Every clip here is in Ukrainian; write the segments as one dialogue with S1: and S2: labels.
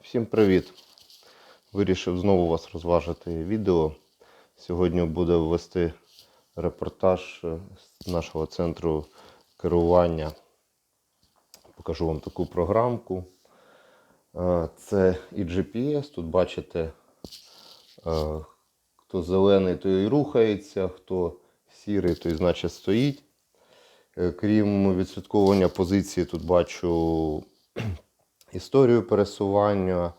S1: Всім привіт! Вирішив знову вас розважити відео. Сьогодні буде вести репортаж е, з нашого центру керування. Покажу вам таку програмку. Е, Це і GPS. Тут бачите, е, хто зелений, той рухається, хто сірий, той значить стоїть. Крім відслідковування позиції, тут бачу історію пересування,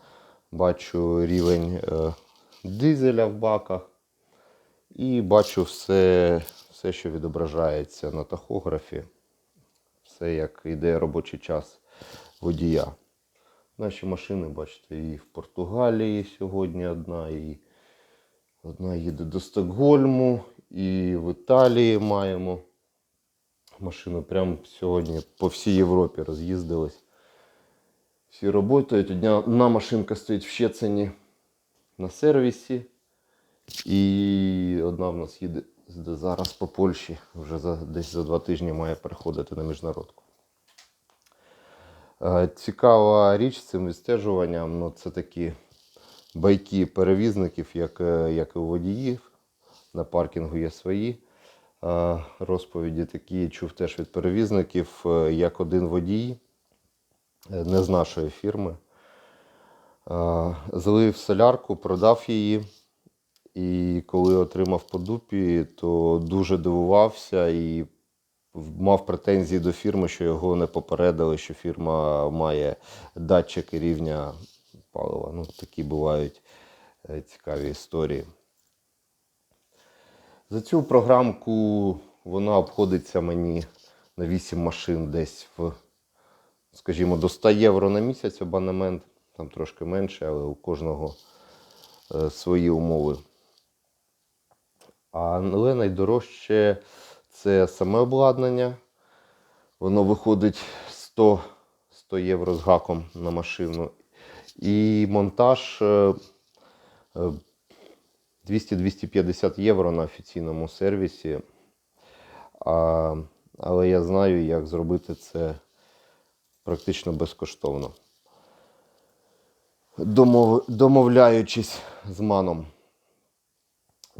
S1: бачу рівень е, дизеля в баках і бачу все, все, що відображається на тахографі. Все, як йде робочий час водія. Наші машини, бачите, і в Португалії сьогодні одна, і одна їде до Стокгольму, і в Італії маємо машину. Прямо сьогодні по всій Європі роз'їздились. Всі працюють. Одна, машинка стоїть в Щецині на сервісі. І одна в нас їде зараз по Польщі. Вже за, десь за два тижні має переходити на міжнародку. Е, Цікава річ з цим відстежуванням. Ну, це такі байки перевізників, як, е, як і у водіїв. На паркінгу є свої. Е, Розповіді такі чув теж від перевізників, як один водій не з нашої фірми. Е, Залив солярку, продав її. І коли отримав по дупі, то дуже дивувався і мав претензії до фірми, що його не попередили, що фірма має датчики рівня палива. Ну, такі бувають е, цікаві історії. За цю програмку вона обходиться мені на 8 машин десь в, скажімо, до 100 євро на місяць абонемент. Там трошки менше, але у кожного е, свої умови. Але найдорожче це саме обладнання. Воно виходить 100, 100 євро з гаком на машину. І монтаж е, е, 200-250 євро на офіційному сервісі. А, але я знаю, як зробити це практично безкоштовно. Домов, домовляючись з маном.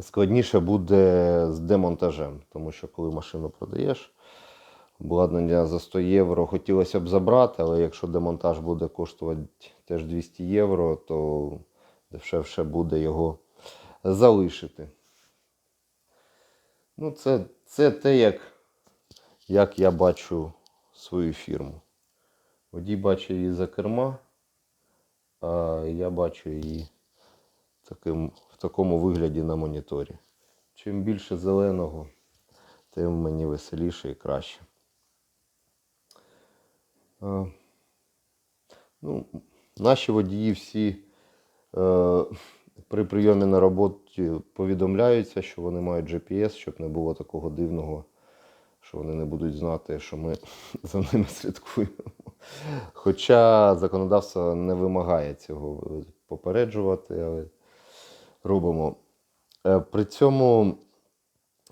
S1: Складніше буде з демонтажем, тому що коли машину продаєш, обладнання за 100 євро хотілося б забрати, але якщо демонтаж буде коштувати теж 200 євро, то дешевше буде його залишити. Ну, це, це те, як, як я бачу свою фірму. Водій бачить її за керма, а я бачу її таким, в такому вигляді на моніторі. Чим більше зеленого, тим мені веселіше і краще. А, ну, наші водії всі е, при прийомі на роботу повідомляються, що вони мають GPS, щоб не було такого дивного, що вони не будуть знати, що ми за ними слідкуємо. Хоча законодавство не вимагає цього попереджувати, але робимо. Е, При цьому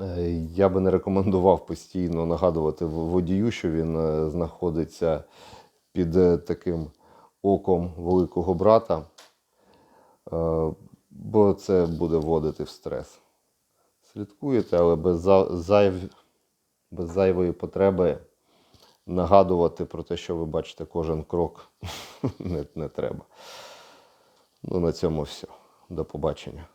S1: е, я би не рекомендував постійно нагадувати водію, що він е, знаходиться під таким оком великого брата, бо це буде вводити в стрес. Слідкуєте, але без, за- зайв... без зайвої потреби нагадувати про те, що ви бачите кожен крок, не, не треба. Ну, на цьому все. До побачення.